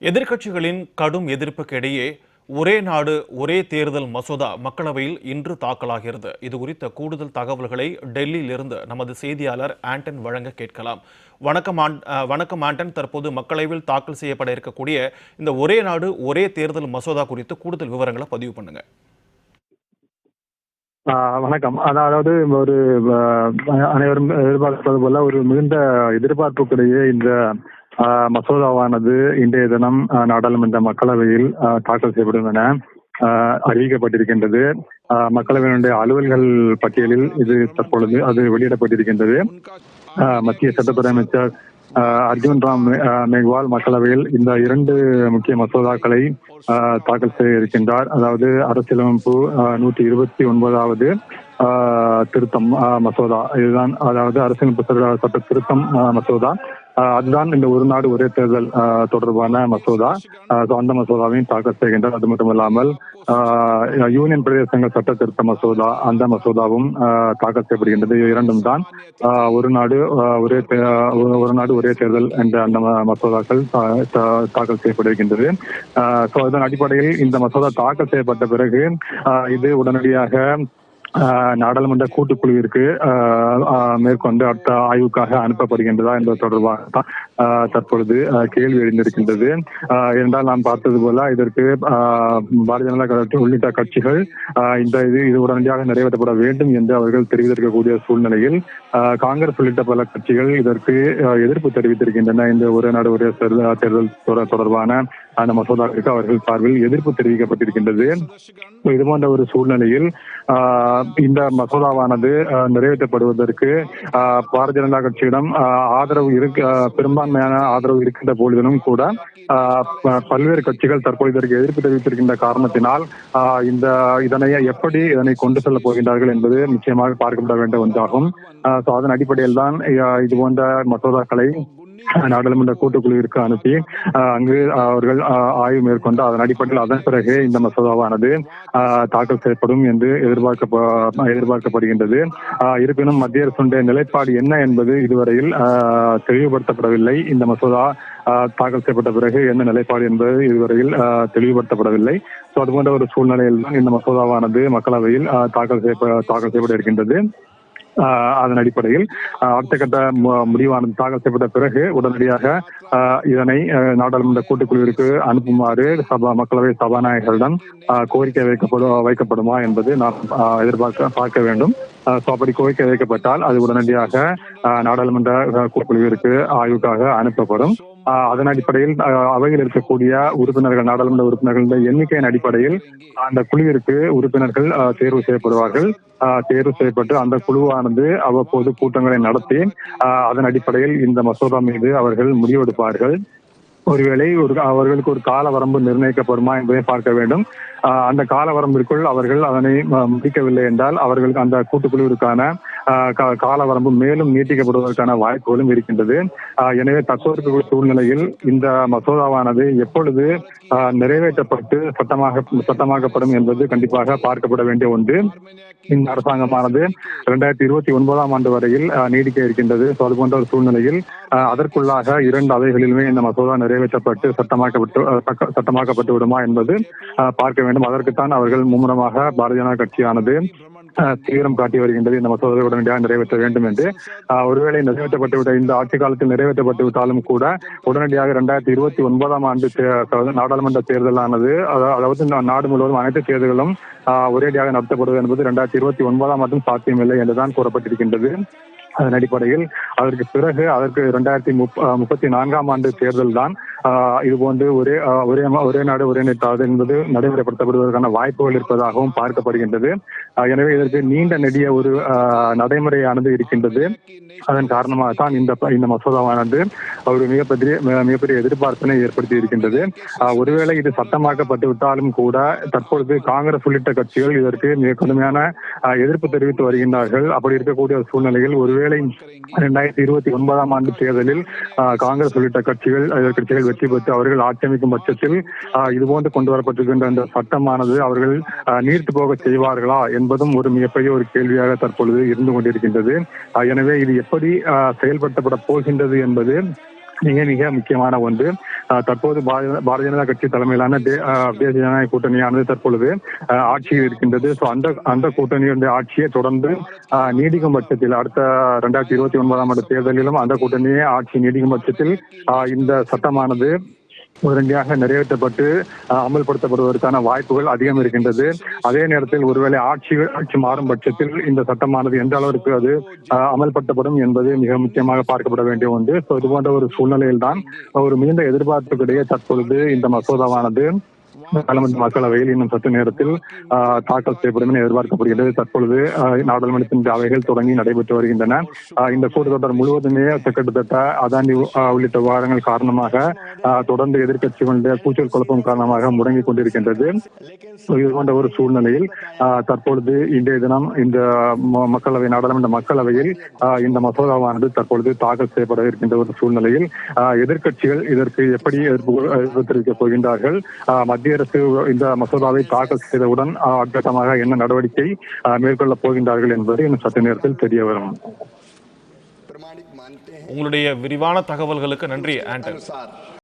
எதிர்க்கட்சிகளின் கடும் எதிர்ப்புக்கு இடையே ஒரே நாடு ஒரே தேர்தல் மசோதா மக்களவையில் இன்று தாக்கலாகிறது. இது குறித்த கூடுதல் தகவல்களை டெல்லியிலிருந்து நமது செய்தியாளர் ஆண்டன் வழங்க கேட்கலாம். வணக்கம் ஆன்- அஹ், வணக்கம் ஆண்டன். தற்போது மக்களவையில் தாக்கல் செய்யப்பட இருக்கக்கூடிய இந்த ஒரே நாடு ஒரே தேர்தல் மசோதா குறித்து கூடுதல் விவரங்களை பதிவு பண்ணுங்க. வணக்கம். அதாவது ஒரு அனைவரும் எதிர்பார்ப்பது போல ஒரு மிகுந்த எதிர்பார்ப்புக்கிடையே இந்த மசோதாவானது இன்றைய தினம் ஆஹ் நாடாளுமன்ற மக்களவையில் ஆஹ் தாக்கல் செய்யப்படும் என ஆஹ் அறிவிக்கப்பட்டிருக்கின்றது மக்களவையினுடைய அலுவல்கள் பட்டியலில் இது தற்பொழுது அது வெளியிடப்பட்டிருக்கின்றது. ஆஹ் மத்திய சட்டத்துறை அமைச்சர் ஆஹ் அர்ஜுன் ராம் மெக்வால் மேக்வால் மக்களவையில் இந்த இரண்டு முக்கிய மசோதாக்களை ஆஹ் தாக்கல் செய்ய இருக்கின்றார் அதாவது அரசியலமைப்பு நூற்றி இருபத்தி ஒன்பதாவது ஆஹ் திருத்தம் ஆஹ் மசோதா. இதுதான் அதாவது அரசியலமைப்பு சட்ட- சட்ட திருத்தம் மசோதா. அதுதான் இந்த ஒரு நாடு ஒரே தேர்தல் தொடர்பான மசோதா. ஆஹ் அந்த மசோதாவையும் தாக்கல் செய்கின்றார் அது மட்டும் இல்லாமல் ஆஹ் யூனியன் பிரதேசங்கள் சட்ட திருத்த மசோதா அந்த மசோதாவும் ஆஹ் தாக்கல் செய்யப்படுகின்றது. இரண்டும் தான் ஆஹ் ஒரு நாடு ஆஹ் ஒரே ஒரு- ஒரு நாடு ஒரே தேர்தல் என்ற அந்த மசோதாக்கள் தாக்கல் செய்யப்படுகின்றது. ஸோ அதன் அடிப்படையில் இந்த மசோதா தாக்கல் செய்யப்பட்ட பிறகு ஆஹ் இது உடனடியாக நாடாளுமன்ற கூட்டுக்குழுவிற்கு மேற்கொண்டு அடுத்த ஆய்வுக்காக அனுப்பப்படுகின்றதா என்பது தொடர்பாக தான் தற்பொழுது கேள்வி எழுந்திருக்கின்றது. ஆஹ் என்றால் நாம் பார்த்தது போல இதற்கு ஆஹ் பாரதிய ஜனதா கட்சி உள்ளிட்ட கட்சிகள் ஆஹ் இந்த இது இது உடனடியாக நிறைவேற்றப்பட வேண்டும் என்று அவர்கள் தெரிவித்திருக்கக்கூடிய சூழ்நிலையில் ஆஹ் காங்கிரஸ் உள்ளிட்ட பல கட்சிகள் இதற்கு எதிர்ப்பு தெரிவித்திருக்கின்றன. இந்த ஒரு நாடு ஒரே தேர்தல் தொடர்பான மசோதாவிற்கு அவர்கள் சார்பில் எதிர்ப்பு தெரிவிக்கப்பட்டிருக்கின்றது. இது போன்ற ஒரு சூழ்நிலையில் ஆஹ் இந்த மசோதாவானது ஆஹ் நிறைவேற்றப்படுவதற்கு ஆஹ் பாரதிய ஜனதா கட்சியிடம் ஆஹ் ஆதரவு இருக்க பெரும்பான்மையான ஆதரவு இருக்கின்ற பொழுதிலும் கூட ஆஹ் பல்வேறு கட்சிகள் தற்போது இதற்கு எதிர்ப்பு தெரிவித்திருக்கின்ற காரணத்தினால் ஆஹ் இந்த இதனை எப்படி இதனை கொண்டு செல்ல போகின்றார்கள் என்பது நிச்சயமாக பார்க்கப்பட வேண்டிய ஒன்றாகும். ஆஹ் அதன் அடிப்படையில் தான் இது போன்ற மசோதாக்களை நாடாளுமன்ற கூட்டுக்குழுவிற்கு அனுப்பி அங்கு அவர்கள் ஆய்வு மேற்கொண்டு அதன் அடிப்படையில் அதன் பிறகு இந்த மசோதாவானது ஆஹ் தாக்கல் செய்யப்படும் என்று எதிர்பார்க்க எதிர்பார்க்கப்படுகின்றது. இருப்பினும் மத்திய அரசுடைய நிலைப்பாடு என்ன என்பது இதுவரையில் ஆஹ் தெளிவுபடுத்தப்படவில்லை. இந்த மசோதா ஆஹ் தாக்கல் செய்யப்பட்ட பிறகு என்ன நிலைப்பாடு என்பது இதுவரையில் ஆஹ் தெளிவுபடுத்தப்படவில்லை. ஸோ அது போன்ற ஒரு சூழ்நிலையில் தான் இந்த மசோதாவானது மக்களவையில் தாக்கல் செய்ய தாக்கல் செய்யப்பட இருக்கின்றது. அதன் அடிப்படையில் ஆஹ் அடுத்த கட்ட முடிவானது தாக்கல் செய்யப்பட்ட பிறகு உடனடியாக ஆஹ் இதனை நாடாளுமன்ற கூட்டுக்குழுவிற்கு அனுப்புமாறு சபா மக்களவை சபாநாயகரிடம் ஆஹ் கோரிக்கை வைக்கப்படு வைக்கப்படுமா என்பது நாம் எதிர்பார்க்க பார்க்க வேண்டும். அப்படி கோரிக்கை வைக்கப்பட்டால் அது உடனடியாக ஆஹ் நாடாளுமன்ற குழுவிற்கு ஆய்வுக்காக அனுப்பப்படும். ஆஹ் அதன் அடிப்படையில் அவையில் இருக்கக்கூடிய உறுப்பினர்கள் நாடாளுமன்ற உறுப்பினர்களின் எண்ணிக்கையின் அடிப்படையில் அந்த குழுவிற்கு உறுப்பினர்கள் ஆஹ் தேர்வு செய்யப்படுவார்கள். ஆஹ் தேர்வு செய்யப்பட்டு அந்த குழுவானது அவ்வப்போது கூட்டங்களை நடத்தி ஆஹ் அதன் அடிப்படையில் இந்த மசோதா மீது அவர்கள் முடிவெடுப்பார்கள். ஒருவேளை ஒரு அவர்களுக்கு ஒரு கால வரம்பு நிர்ணயிக்கப்படுமா என்பதை பார்க்க வேண்டும். ஆஹ் அந்த கால வரம்பிற்குள் அவர்கள் அதனை முடிக்கவில்லை என்றால் அவர்களுக்கு அந்த கூட்டுக்குழுவிற்கான ஆஹ் கா- கால வரம்பு மேலும் நீட்டிக்கப்படுவதற்கான வாய்ப்புகளும் இருக்கின்றது. எனவே தற்போது சூழ்நிலையில் இந்த மசோதாவானது எப்பொழுது ஆஹ் நிறைவேற்றப்பட்டு சட்டமாக சட்டமாக்கப்படும் என்பது கண்டிப்பாக பார்க்கப்பட வேண்டிய ஒன்று. இந்த அரசாங்கமானது இரண்டாயிரத்தி இருபத்தி ஒன்பதாம் ஆண்டு வரையில் நீடிக்க இருக்கின்றது. அது போன்ற ஒரு சூழ்நிலையில் ஆஹ், அதற்குள்ளாக இரண்டு அவைகளிலுமே இந்த மசோதா நிறைவேற்றப்பட்டு சட்டமாக்கப்பட்டு சட்டமாக்கப்பட்டு விடுமா என்பது பார்க்க வேண்டும். அதற்குத்தான் அவர்கள் மும்முரமாக பாரதிய ஜனதா கட்சியானது தீவிரம் காட்டி வருகின்றது. இந்த மசோதாவை உடனடியாக நிறைவேற்ற வேண்டும் என்று. ஆஹ், ஒருவேளை நிறைவேற்றப்பட்டு விட்ட இந்த ஆட்சி காலத்தில் நிறைவேற்றப்பட்டு விட்டாலும் கூட உடனடியாக இரண்டாயிரத்தி இருபத்தி ஒன்பதாம் ஆண்டு நாடாளுமன்ற தேர்தலானது அதாவது நா- நாடு முழுவதும் அனைத்து தேர்தல்களும் ஆஹ், ஒரேடியாக நடத்தப்படுவது என்பது இரண்டாயிரத்தி இருபத்தி ஒன்பதாம் ஆண்டும் சாத்தியமில்லை என்றுதான் கூறப்பட்டிருக்கின்றது. அதன் அடிப்படையில் அதற்கு பிறகு அதற்கு இரண்டாயிரத்தி முப்பத்தி நான்காம் ஆண்டு தேர்தல் தான் இது போன்று ஒரே ஒரே ஒரே நாடு ஒரே நேற்று என்பது நடைமுறைப்படுத்தப்படுவதற்கான வாய்ப்புகள் இருப்பதாகவும் பார்க்கப்படுகின்றது. எனவே இதற்கு நீண்ட நெடிய ஒரு நடைமுறையானது இருக்கின்றது. அதன் காரணமாக தான் இந்த இந்த மசோதாவானது ஒரு மிகப்பெரிய மிக- மிகப்பெரிய எதிர்பார்ப்பினை ஏற்படுத்தி இருக்கின்றது. ஒருவேளை இது சட்டமாக்கப்பட்டு விட்டாலும் கூட தற்பொழுது காங்கிரஸ் உள்ளிட்ட கட்சிகள் இதற்கு மிக கடுமையான எதிர்ப்பு தெரிவித்து வருகின்றார்கள். அப்படி இருக்கக்கூடிய ஒரு சூழ்நிலையில் ஒருவேளை இரண்டாயிரத்தி இருபத்தி ஒன்பதாம் ஆண்டு தேர்தலில் காங்கிரஸ் உள்ளிட்ட கட்சிகள் எதிர்க்கட்சிகள் வெற்றி பெற்று அவர்கள் ஆட்சி பட்சத்தில் ஆஹ், இதுபோன்று கொண்டு வரப்பட்டிருக்கின்ற அந்த சட்டமானது அவர்கள் ஆஹ், நீர்த்து போக செய்வார்களா என்பதும் ஒரு மிகப்பெரிய ஒரு கேள்வியாக தற்பொழுது இருந்து கொண்டிருக்கின்றது. எனவே இது எப்படி செயல்படுத்தப்பட போகின்றது என்பது மிக மிக முக்கியமான ஒன்று. அஹ், தற்போது பாரதிய ஜனதா கட்சி தலைமையிலான தேசிய ஜனநாயக கூட்டணியானது தற்பொழுது ஆட்சியில் இருக்கின்றது. ஸோ அந்த அந்த கூட்டணியுடைய ஆட்சியை தொடர்ந்து நீடிக்கும் பட்சத்தில் அடுத்த ரெண்டாயிரத்தி இருபத்தி ஒன்பதாம் ஆண்டு தேர்தலிலும் அந்த கூட்டணியே ஆட்சி நீடிக்கும் பட்சத்தில் இந்த சட்டமானது உடனடியாக நிறைவேற்றப்பட்டு அஹ், அமல்படுத்தப்படுவதற்கான வாய்ப்புகள் அதிகம் இருக்கின்றது. அதே நேரத்தில் ஒருவேளை ஆட்சி ஆட்சி மாறும் பட்சத்தில் இந்த சட்டமானது எந்த அளவிற்கு அது அஹ், அமல்படுத்தப்படும் என்பது மிக முக்கியமாக பார்க்கப்பட வேண்டிய ஒன்று. இது போன்ற ஒரு சூழ்நிலையில் தான் ஒரு மிகுந்த எதிர்பார்ப்புக்கிடையே தற்பொழுது இந்த மசோதாவானது நாடாளுமன்ற மக்களவையில் இன்னும் சற்று நேரத்தில் தாக்கல் செய்யப்படும் என எதிர்பார்க்கப்படுகிறது தற்பொழுது நாடாளுமன்றத்தின் அவைகள் தொடங்கி நடைபெற்று வருகின்றன. இந்த கூட்டத்தொடர் முழுவதுமே கிட்டத்தட்ட அதானி உள்ளிட்ட விவகாரங்கள் காரணமாக ஆஹ், தொடர்ந்து எதிர்க்கட்சிகளுடைய கூச்சல் குழப்பம் காரணமாக முடங்கி கொண்டிருக்கின்றது. இது போன்ற ஒரு சூழ்நிலையில் தற்பொழுது இன்றைய தினம் இந்த மக்களவை நாடாளுமன்ற மக்களவையில் இந்த மசோதாவானது தற்பொழுது தாக்கல் செய்யப்பட இருக்கின்ற ஒரு சூழ்நிலையில் எதிர்கட்சிகள் இதற்கு எப்படி எதிர்ப்பு தெரிவிக்கப் போகின்றார்கள்? மத்திய அரசு இந்த மசோதாவை தாக்கல் செய்தவுடன் அக்கட்டமாக என்ன நடவடிக்கை மேற்கொள்ளப் போகின்றார்கள் என்பது இன்னும் சற்று நேரத்தில் தெரிய வரும். உங்களுடைய விரிவான தகவல்களுக்கு நன்றி ஆண்டர்.